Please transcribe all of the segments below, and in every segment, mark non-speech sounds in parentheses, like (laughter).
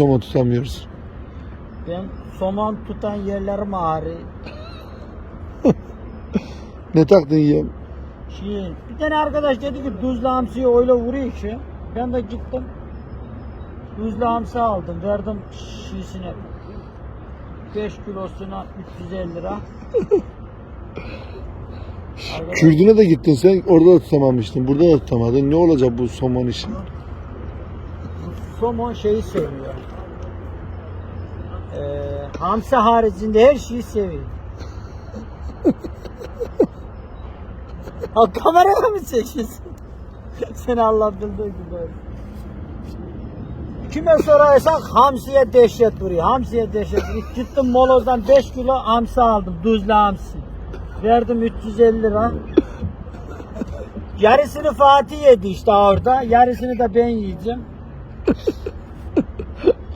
Somon tutamıyoruz. Ben somon tutan yerlerim ağrı. (laughs) Ne taktın yem? Şey, bir tane arkadaş dedi ki tuzlu hamsiyi öyle vuruyor ki. Ben de gittim. Tuzlu hamsi aldım. Verdim şişine. 5 kilosuna 350 lira. (laughs) Kürdüne de gittin sen orada da tutamamıştın. Burada da tutamadın. Ne olacak bu somon işi? somon şeyi seviyor. Ee, hamsi haricinde her şeyi seviyor. Ha kameraya mı çekiyorsun? (laughs) Seni Allah bildiği gibi. Kime sorarsak hamsiye dehşet vuruyor. Hamsiye dehşet vuruyor. Gittim molozdan 5 kilo hamsi aldım. Tuzlu hamsi. Verdim 350 lira. Yarısını Fatih yedi işte orada. Yarısını da ben yiyeceğim.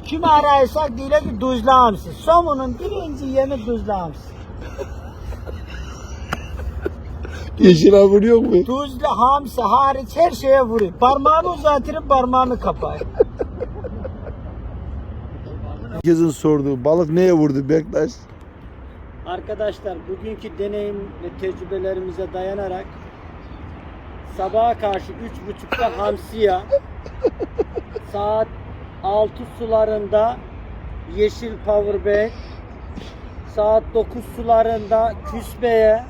Kimi ararsak diyor ki tuzlu hamsi. Somunun birinci yemi tuzlu hamsi. Yeşil hamur yok mu? Tuzlu hamsi hariç her şeye vuruyor. Parmağımı uzatırım parmağımı kapar. Herkesin sorduğu balık neye vurdu Bektaş? Arkadaşlar bugünkü deneyim ve tecrübelerimize dayanarak sabaha karşı üç buçukta hamsiya saat 6 sularında yeşil powerbank saat 9 sularında küsbeye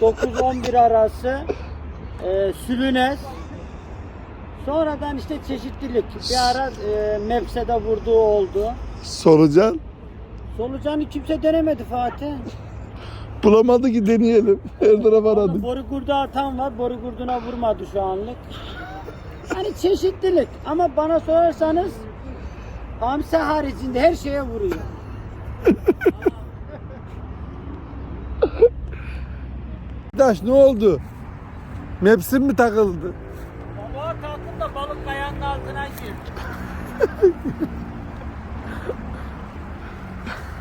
9-11 arası e, sülünes sonradan işte çeşitlilik bir ara e, mepsede vurduğu oldu Solucan. solucanı kimse denemedi Fatih Bulamadı ki deneyelim. Her Oğlum, aradık. boru kurdu atan var. Boru kurduna vurmadı şu anlık. Hani çeşitlilik ama bana sorarsanız hamsi haricinde her şeye vuruyor. Bektaş ne oldu? Mepsim mi takıldı? Baba kalktım da balık kayanın altına girdi.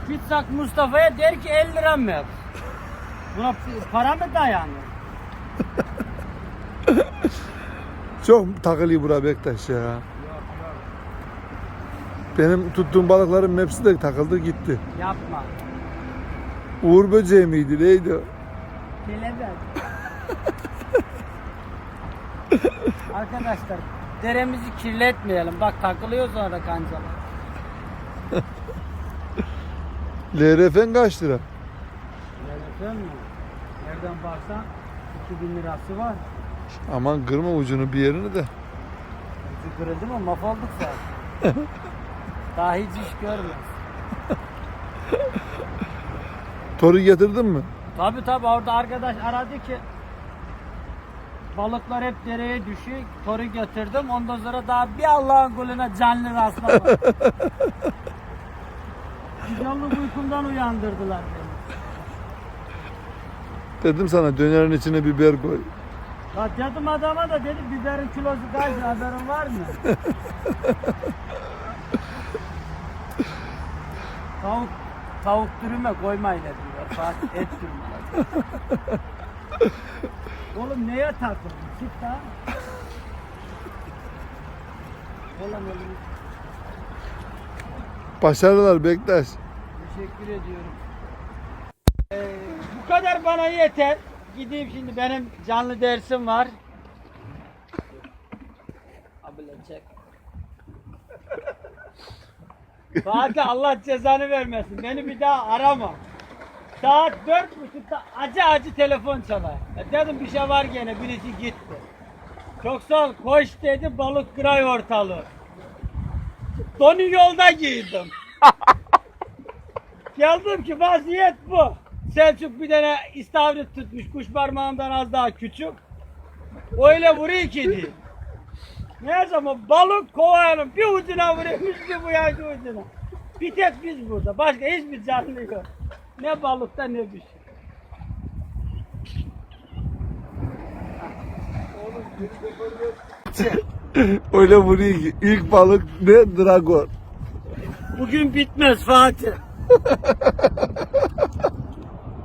Gitsek Mustafa'ya der ki 50 lira mı yap? Buna para mı dayanır? Çok takılıyor bura Bektaş ya. Benim tuttuğum balıkların mepsi de takıldı gitti. Yapma. Uğur böceği miydi neydi o? Kelebek. (laughs) Arkadaşlar deremizi kirletmeyelim. Bak takılıyor sonra kancalar. (laughs) LRF'n kaç lira? Nereden mi? Nereden baksan 2000 lirası var. Aman kırma ucunu bir yerini de. Ucu kırıldı mı mahvolduk zaten. (laughs) Daha hiç iş görmez. Toru getirdin mi? Tabi tabi orada arkadaş aradı ki balıklar hep dereye düşüyor. Toru götürdüm. Ondan sonra daha bir Allah'ın kuluna canlı rastlamadım. (laughs) Güzellik uykumdan uyandırdılar beni. Dedim sana dönerin içine biber koy. Ya dedim adama da dedi biberin kilosu kaç lira, haberin var mı? (laughs) tavuk tavuk dürüme koymayın dedim ya. Fatih (laughs) et dürüme. Oğlum neye takıldın? Çık da. Oğlum oğlum Başarılar Bektaş. teşekkür ediyorum. Ee, bu kadar bana yeter. Gideyim şimdi benim canlı dersim var. Abla çek. Fatih (laughs) Allah cezanı vermesin. Beni bir daha arama. Saat dört buçukta acı acı telefon çalar. E dedim bir şey var gene birisi gitti. Çok sağ ol koş dedi balık kıray ortalığı. Donu yolda giydim. (laughs) Geldim ki vaziyet bu. Selçuk bir tane istavrit tutmuş kuş parmağımdan az daha küçük. Öyle vuruyor ki diye. Ne zaman balık kovalım bir ucuna vuruyormuş bir bu yaşı ucuna. Bir tek biz burada. Başka hiçbir canlı yok. Ne balıkta ne bir şey. (laughs) Öyle vuruyor ki ilk balık ne? Dragon. Bugün bitmez Fatih. (laughs)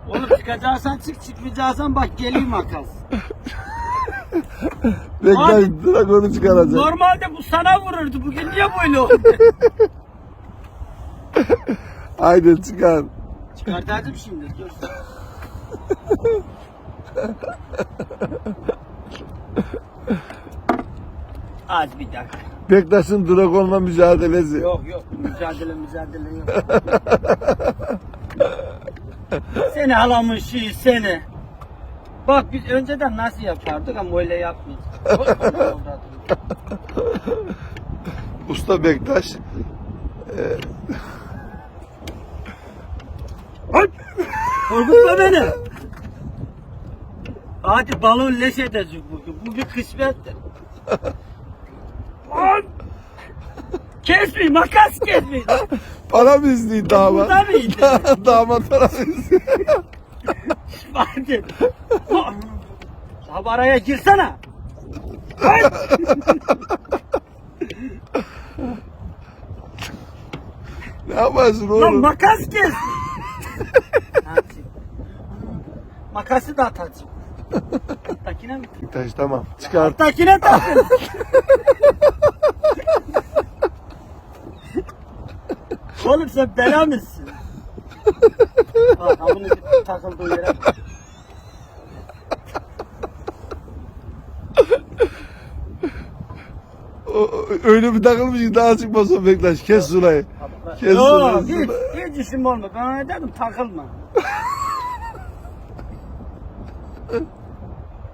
Oğlum çıkacaksan çık çıkmayacaksan bak geleyim makas. Bektaş Abi- Dragon'u çıkaracak. Normalde bu sana vururdu. Bugün niye böyle oldu? (laughs) Haydi çıkar. Çıkartacağım şimdi. Dur. Az bir dakika. Bektaş'ın dragonla mücadelesi. Yok yok mücadele mücadele yok. (laughs) seni alamış şey seni. Bak biz önceden nasıl yapardık ama öyle yapmıyoruz. (laughs) Usta Bektaş. Korkutma beni. Hadi balon leş edecek bugün. Bu bir kısmettir. (laughs) Lan! Kesmeyin, makas kesmeyin. (laughs) Para istiyor damat? Burada mıydı? (laughs) damat para mı istiyor? (laughs) Hadi. Abi araya girsene. ne yaparsın Lan oğlum? makas kes. Makası da atacağım. Takine mi? Bektaş tamam. Çıkar. Takine takın. Oğlum sen bela mısın? (laughs) Bak takıldığı yere. O- o- Öyle bir takılmış ki daha çıkmasın Bektaş. Kes sulayı. Kes Yok sulayı. hiç, hiç işim olmadı. Ben öyle dedim takılma. (laughs)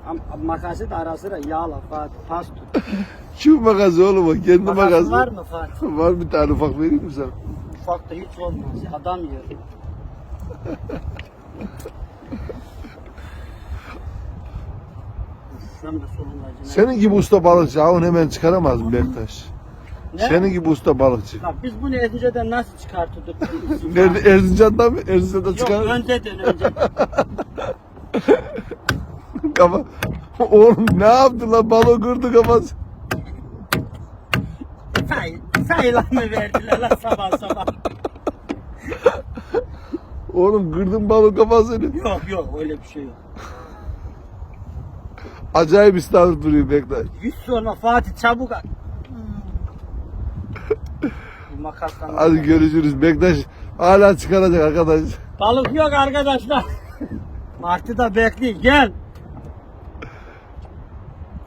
Ama makası da ara sıra yağla Fatih pas tut. Kim makası oğlum o? Kendi Makası makası. var mı Fatih? Var bir tane ufak vereyim mi sana? Ufak da hiç olmaz. Adam yer. Senin gibi usta balıkçı onu hemen çıkaramaz mı Bektaş? Ne? Senin gibi usta balıkçı. Bak biz bunu Ezince'den nasıl çıkartırdık? (laughs) Nerede Erzincan'da mı? Erzincan'da Yok çıkar. önceden önce. (laughs) Kafa. Oğlum ne yaptı lan balığı kırdı kafası. Say, sayılan mı verdiler lan sabah sabah? Oğlum kırdın balığı kafasını. Yok yok öyle bir şey yok. Acayip istavrit duruyor Bektaş. Hiç sorma Fatih çabuk. Bu makastan. Hadi görüşürüz. Bektaş hala çıkaracak arkadaş. Balık yok arkadaşlar. Martı da bekliyor gel.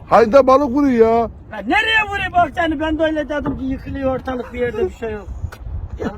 Hayda balık vuruyor ya. Ya nereye vuruyor bak seni ben de öyle dedim ki yıkılıyor ortalık bir yerde bir şey yok. Geldim.